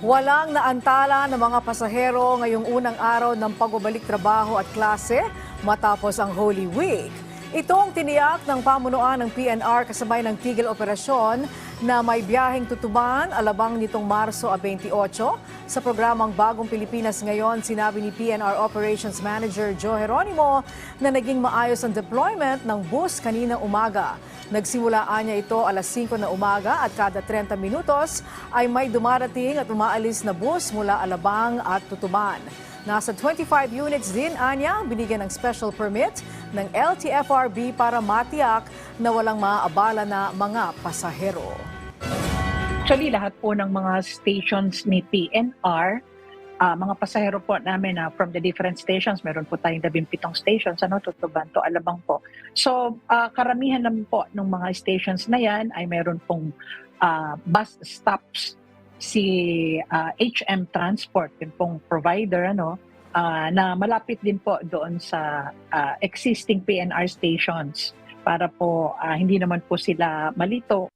Walang naantala ng mga pasahero ngayong unang araw ng pagbabalik trabaho at klase matapos ang Holy Week. Itong tiniyak ng pamunuan ng PNR kasabay ng tigil operasyon na may biyaheng tutuban alabang nitong Marso a 28. Sa programang Bagong Pilipinas ngayon, sinabi ni PNR Operations Manager Joe Geronimo na naging maayos ang deployment ng bus kanina umaga. Nagsimulaan niya ito alas 5 na umaga at kada 30 minutos ay may dumarating at umaalis na bus mula Alabang at Tutuban. Nasa 25 units din, Anya, binigyan ng special permit ng LTFRB para matiyak na walang maaabala na mga pasahero. Actually, lahat po ng mga stations ni PNR, ah, mga pasahero po namin na from the different stations, meron po tayong 17 stations, ano, Tutuban to Alabang po. So, ah, karamihan naman po ng mga stations na yan ay meron pong ah, bus stops si ah, HM Transport, yung pong provider, ano, ah, na malapit din po doon sa ah, existing PNR stations para po ah, hindi naman po sila malito